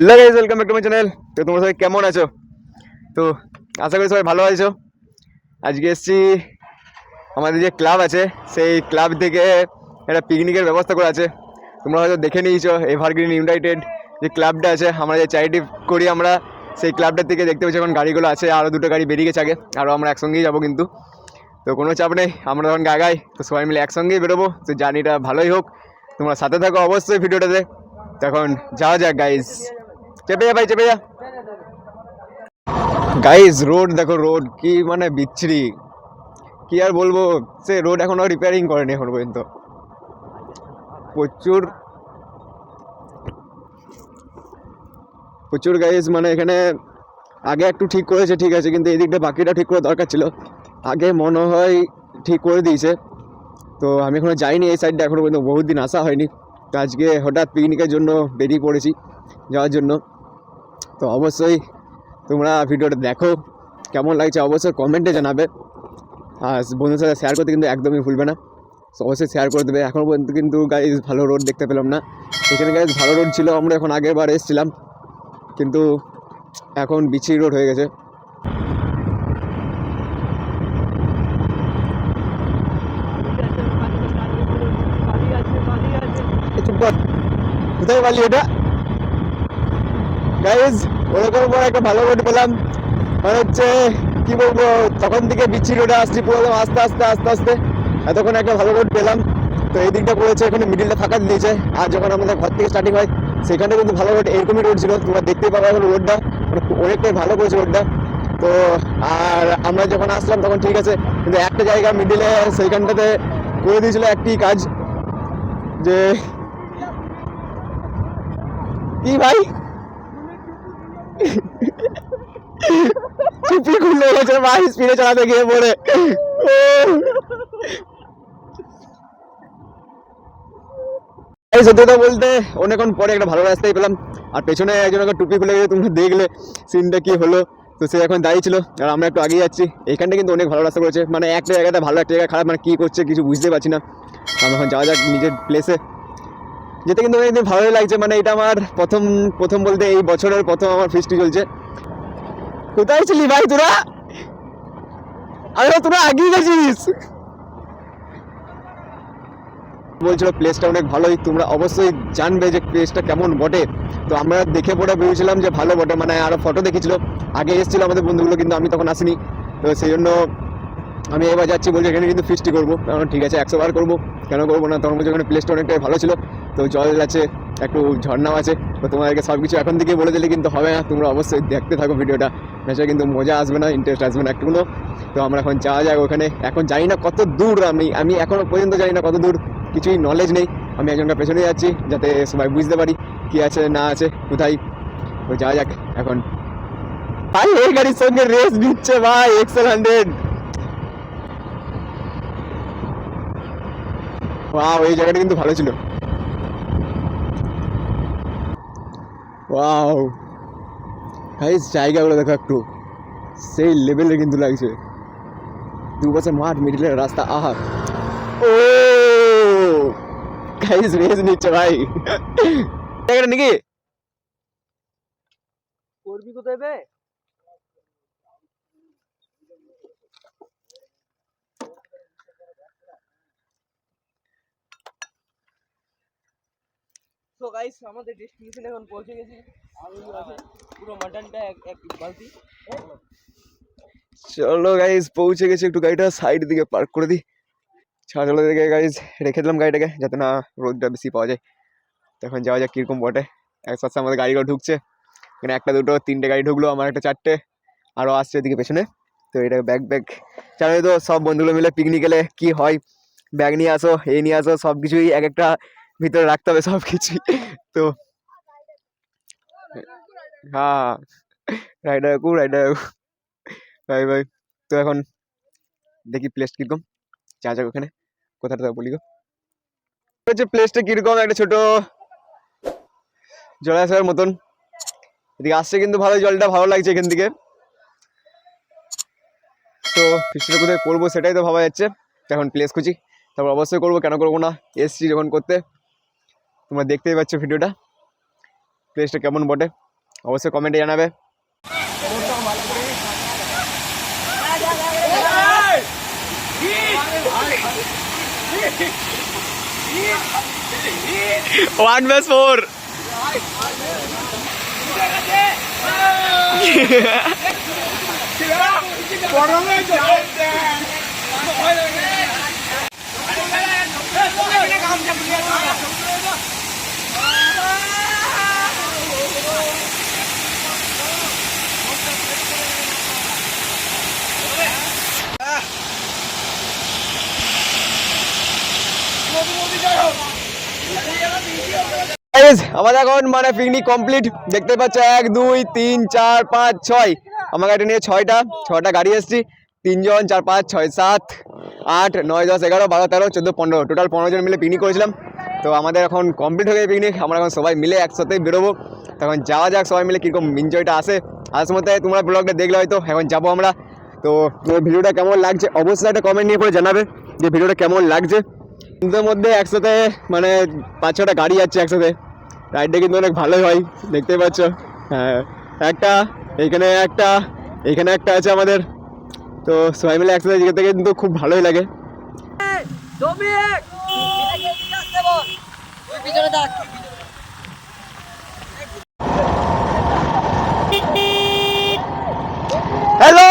Hello guys welcome back to my channel তো তোমরা সবাই কেমন আছো? তো আশা করি সবাই ভালো আছো। আজকে এসেছি, আমাদের যে ক্লাব আছে, সেই ক্লাব থেকে একটা পিকনিকের ব্যবস্থা করা আছে। তোমরা হয়তো দেখে নিয়েছো এভারগ্রিন ইউনাইটেড যে ক্লাবটা আছে, আমরা যে চ্যারিটি করি আমরা, সেই ক্লাবটার থেকে দেখতে পাচ্ছি এখন গাড়িগুলো আছে আরও দুটো গাড়ি বেরিয়ে গেছে আগে আরও আমরা একসঙ্গেই যাব কিন্তু। তো কোনো চাপ নেই, আমরা যখন গাগাই, তো সবাই মিলে একসঙ্গেই বেরোবো, তো জার্নিটা ভালোই হোক। তোমরা সাথে থাকো অবশ্যই ভিডিওটাতে। তখন যাওয়া যাক গাইজ চেপে যা ভাই, চেপে যা। গাইজ রোড দেখো রোড কি মানে বিচ্ছিরি। কি আর বলব, সে রোড এখনও রিপেয়ারিং করেনি এখন পর্যন্ত। প্রচুর। প্রচুর গাইজ মানে এখানে আগে একটু ঠিক করেছে, ঠিক আছে, কিন্তু এই দিকটা বাকিটা ঠিক করা দরকার ছিল। আগে মনে হয় ঠিক করে দিয়েছে। তো আমি এখনও যাইনি এই সাইডটা এখনও পর্যন্ত, বহুদিন আসা হয়নি। তো আজকে হঠাৎ পিকনিকের জন্য বেরিয়ে পড়েছি, যাওয়ার জন্য। তো অবশ্যই তোমরা ভিডিওটা দেখো। কেমন লাগছে অবশ্যই কমেন্টে জানাবে। আর বন্ধুদের সাথে শেয়ার করতে কিন্তু একদমই ভুলবে না। তো অবশ্যই শেয়ার করে দেবে। এখনও পর্যন্ত কিন্তু গাইজ ভালো রোড দেখতে পেলাম না। এখানে গাইজ ভালো রোড ছিল আমরা এখন আগের বার এসেছিলাম। কিন্তু এখন বিচ্ছিরি রোড হয়ে গেছে। কোথায় পালি এটা গাইজ ওরকম করে একটা ভালো রোড পেলাম। মানে হচ্ছে, কি বলব, তখন থেকে বিচ্ছি রোডে আসছি পুরো আস্তে আস্তে আস্তে আস্তে। এতক্ষণ একটা ভালো রোড পেলাম। তো এই দিকটা পড়েছে, এখানে মিডিলটা ফাঁকা দিয়েছে আর যখন আমাদের ঘর থেকে স্টার্টিং হয়, সেখানে কিন্তু ভালো রোড এরকমই রোড ছিল। তোমরা দেখতেই পাবে এখন রোডটা মানে অনেকটাই ভালো করেছে রোডটা তো আর আমরা যখন আসলাম, তখন ঠিক আছে, কিন্তু একটা জায়গা মিডিলে সেইখানটাতে করে দিয়েছিল একটি কাজ। যে কি ভাই? চুপি খুলে গেছে ভাই স্পিডে চালাতে গিয়ে পড়ে। এই সত্যি কথা বলতে, অনেকক্ষণ পরে একটা ভালো রাস্তায় পেলাম। আর পেছনে একজন একটা টুপি খুলে গেছে, তোমরা দেখলে সিনটা কি হলো। তো সে এখন দাঁড়িয়ে ছিল, আর আমরা একটু আগে যাচ্ছি। এখানটা কিন্তু অনেক ভালো রাস্তা করেছে। মানে একটা জায়গাটা ভালো একটা জায়গা, খারাপ মানে কী করছে কিছু বুঝতে পারছি না। আমরা এখন যাওয়া যাক নিজের প্লেসে যেতে কিন্তু অনেকদিন ভালোই লাগছে মানে এটা আমার প্রথম প্রথম বলতে এই বছরের প্রথম আমার ফিস্টি চলছে। কোথায় ছিলি ভাই তোরা? আরে তোরা আগিয়ে গেছিস বলছিল প্লেসটা অনেক ভালোই, তোমরা অবশ্যই জানবে যে প্লেসটা কেমন বটে। তো আমরা দেখে পড়ে ভেবেছিলাম যে ভালো বটে মানে আরও ফটো দেখেছিল। আগে এসেছিল আমাদের বন্ধুগুলো, কিন্তু আমি তখন আসিনি। তো সেই জন্য আমি এবার যাচ্ছি, বলছি এখানে কিন্তু ফিস্টি করব। কারণ ঠিক আছে, একশো বার করব। কেন করব না? তখন বলছি ওখানে প্লেসটা অনেকটাই ভালো ছিল। তো জল আছে, একটু ঝর্ণাও আছে, তো তোমাদেরকে সব কিছু এখন থেকে বলে দিলে কিন্তু হবে না, তোমরা অবশ্যই দেখতে থাকো ভিডিওটা। নেচে কিন্তু মজা আসবে না ইন্টারেস্ট আসবে না একটুকুনো তো আমরা এখন যাওয়া যাক ওখানে। এখন জানি না কত দূর, আমি আমি এখনও পর্যন্ত জানি না কত দূর, কিছুই নলেজ নেই। আমি একজনকার পেছনে যাচ্ছি, যাতে সবাই বুঝতে পারি কি আছে, না আছে, কোথায়। তো যাওয়া যাক এখন। ভাই, এই গাড়ির সঙ্গে রেস দিচ্ছে ভাই এক্সেল হান্ড্রেড ওয়াও এই জায়গাটা কিন্তু ভালো ছিল। ওয়াও গাইস জায়গাগুলো দেখো একটু। সেই লেভেলে কিন্তু লাগছে। দুপাশে মাঠ মিডিলের রাস্তা, আহা। ও! গাইস রেস নিচ্ছে ভাই। জায়গাটা নাকি? করবি কোথায় তো গাইস আমাদের ডেস্টিনেশন এখন পৌঁছে গেছি। আমি আছে পুরো মাটনটা এক এক বালতি। চলো গাইজ পৌঁছে গেছি। একটু গাড়িটা সাইড দিকে পার্ক করে দিই। ছাড়া চলো দিকে গাইজ রেখে দিলাম গাড়িটাকে যাতে না রোদটা বেশি পাওয়া যায়। তখন যাওয়া যাক কীরকম বটে একসাথে আমাদের গাড়িগুলো ঢুকছে। এখানে একটা দুটো তিনটে গাড়ি ঢুকলো আমার একটা চারটে আরও আসছে এদিকে পেছনে। তো এটা ব্যাগ ব্যাগ জানোই তো সব বন্ধুগুলো মিলে পিকনিক গেলে কী হয়? ব্যাগ নিয়ে আসো এই নিয়ে আসো সব কিছুই এক একটা ভিতরে রাখতে হবে সব কিছুই তো হ্যাঁ রাইডার কু রাইডার ভাই ভাই তো এখন দেখি প্লেস কীরকম। যা যাক ওখানে। কোথাটা যাব বলি গো? হচ্ছে প্লেসটা কীরকম, একটা ছোট জলাশয়ের মতন। এদিকে আসছে কিন্তু ভালো জলটা, ভালো লাগছে এখান থেকে। তো ফিস্টটা কোথায় করব সেটাই তো ভাবা যাচ্ছে। তো এখন প্লেস খুঁজি। তারপর অবশ্যই করব, কেন করব না? এসছি যখন করতে। তোমরা দেখতেই পাচ্ছ ভিডিওটা। প্লেসটা কেমন বটে? অবশ্যই কমেন্টে জানাবে। ওয়ান প্লাস ফোর Guys, আমাদের এখন মানে পিকনিক কমপ্লিট দেখতে পাচ্ছ, এক, দুই, তিন, চার, পাঁচ, ছয়। আমার গাড়ি নিয়ে ছয়টা ছয়টা গাড়ি এসছি। তিনজন, চার, পাঁচ, ছয়, সাত, আট, নয়, দশ, এগারো, বারো, তেরো, চোদ্দ, পনেরো। টোটাল পনেরো জন মিলে পিকনিক করেছিলাম। তো আমাদের এখন কমপ্লিট হয়ে গেছে পিকনিক আমরা এখন সবাই মিলে একসাথেই বেরোবো। তখন যাওয়া যাক, সবাই মিলে কীরকম এনজয়টা আসে আসার মধ্যে তোমরা ব্লগটা দেখলে হয়তো, এখন যাব আমরা। তো ভিডিওটা কেমন লাগছে অবশ্যই একটা কমেন্ট নিয়ে পরে জানাবে যে ভিডিওটা কেমন লাগছে। কিন্তু মধ্যে একসাথে মানে পাঁচ ছটা গাড়ি যাচ্ছে একসাথে। রাইডটা কিন্তু অনেক ভালোই হয়, দেখতেই পাচ্ছ। হ্যাঁ একটা এইখানে একটা এইখানে একটা আছে আমাদের। তো সবাই মিলে একসাথে যেতে কিন্তু খুব ভালোই লাগে। হ্যালো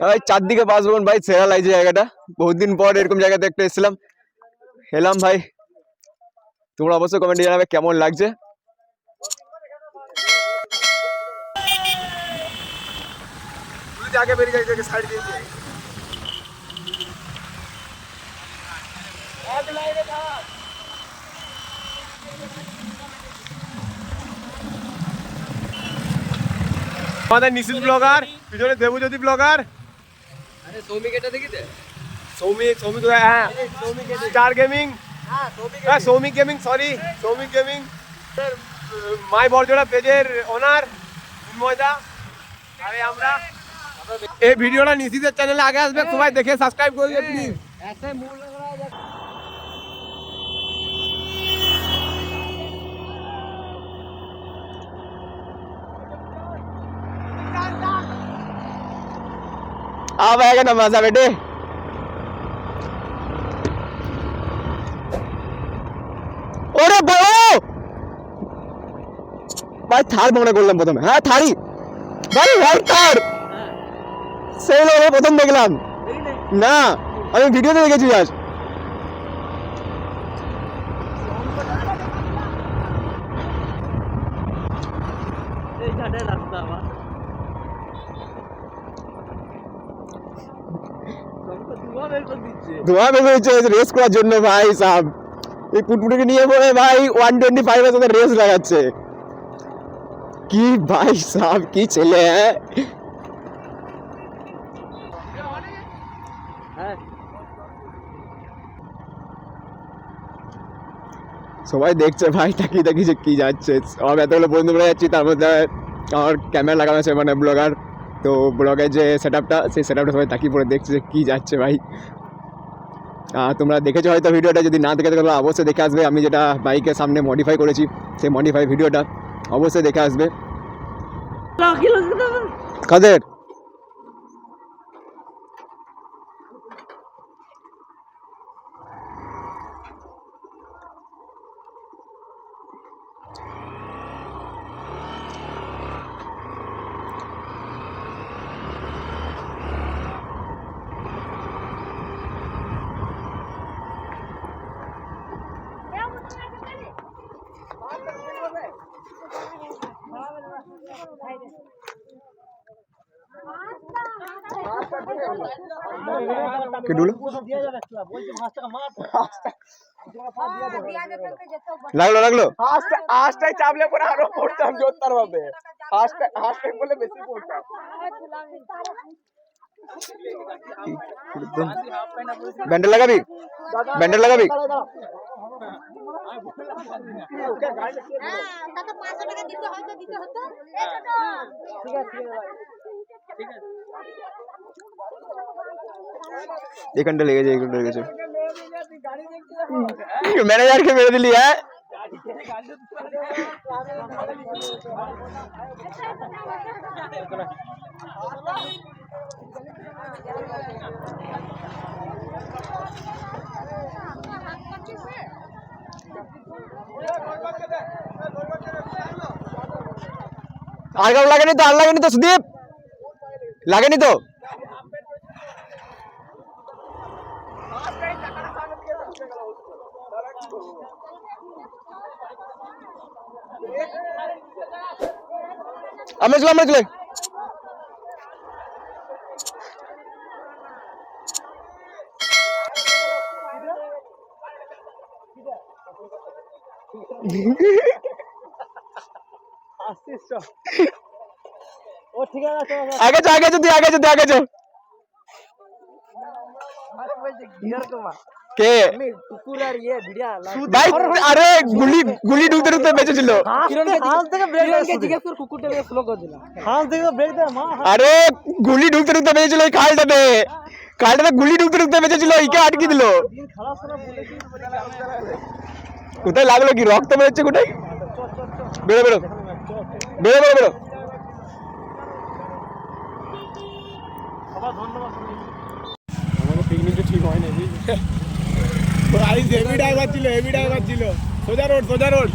ভাই চারদিকে বাস ভবন, ভাই, সেরা লাগছে জায়গাটা। বহুত দিন পর এরকম জায়গাতে একটা এসেছিলাম। এলাম, ভাই। তোমরা অবশ্যই কমেন্টে জানাবে কেমন লাগছে। আগে বেরিয়ে যাই সাইড দিয়ে আমাদের নিশিত ব্লগার পিছনে দেবজ্যোতি ব্লগার আরে সৌমিক এটা দেখিতে? সৌমিক সৌমিক হ্যাঁ স্টার গেমিং হ্যাঁ Soumik gaming sorry Soumik gaming my Barjora পেজের ওনার ময়দা আরে আমরা এই ভিডিওটা নিশিতের চ্যানেলে আগে আসবে সবাই দেখে সাবস্ক্রাইব করে দিও প্লিজ ਆ ਬੈ ਕੇ ਨਮਾਜ਼ਾ ਬੇਟੇ ওরে বড় ভাই থার মনে করলাম প্রথমে হ্যাঁ থারি ভাই ভাই থার সেই লোকে প্রথম দেখলাম না আমি ভিডিওতে দেখেছি আজ রাস্তা ধোঁয়া হয়েছে রেস করার জন্য ভাই সাহ এই পুটপুটিকে নিয়ে পরে ভাই ওয়ান টোয়েন্টি ফাইভের সাথে রেস লাগাচ্ছে। কি ভাই সাহ কি ছেলে হ্যাঁ? সবাই দেখছে ভাই, তাকিয়ে তাকিয়ে যে কি যাচ্ছে। সব এতগুলো বন্ধু মিলে যাচ্ছি, তার মধ্যে আমার ক্যামেরা লাগানো আছে মানে ব্লগার তো ব্লগের যে সেট আপটা সেই সেট আপটা সবাই তাকিয়ে পড়ে দেখছে যে কী যাচ্ছে ভাই। তোমরা দেখেছ হয়তো ভিডিওটা যদি না দেখে থাকো তাহলে অবশ্যই দেখে আসবে। আমি যেটা বাইকের সামনে মডিফাই করেছি সেই মডিফাই ভিডিওটা অবশ্যই দেখে আসবে। খাদের কাদের? কে ডুলো? লাগল লাগল? হাঁসটা চাপলে পরে আরও পড়তাম জোরদার ভাবে। হাঁসটা হাঁসটাই বলে বেশি পড়তাম। ব্যান্ডেল লাগাবি ব্যান্ডেল লাগাবি তাতে পাঁচশো টাকা দিতে হয়তো দিতে হতো এই ছোট এখানটা লেগেছে এখানটা লেগেছে ম্যানেজারকে মেরে দিলি হ্যাঁ আর কারও লাগেনি তো আর লাগেনি তো সুদীপ? লাগেনি তো? আমরা চলে আমরা চলে ও ঠিক আছে আগে চো আগে কে? ইয়ে ভাই আরে গুলি গুলি ঢুকতে আরে গুলি এই খালটাতে। খালটাতে গুলি ইকে আটকে দিল। কোথায় লাগল কি? রক্ত বেরোচ্ছে কোথায়? বেরো বেরো। বেরো বেরো বেরো। আমাদের পিকনিকটা ঠিক হয়নি। হেভি ড্রাইভার ছিল হেভি ড্রাইভার ছিল। সোজা রোড সোজা রোড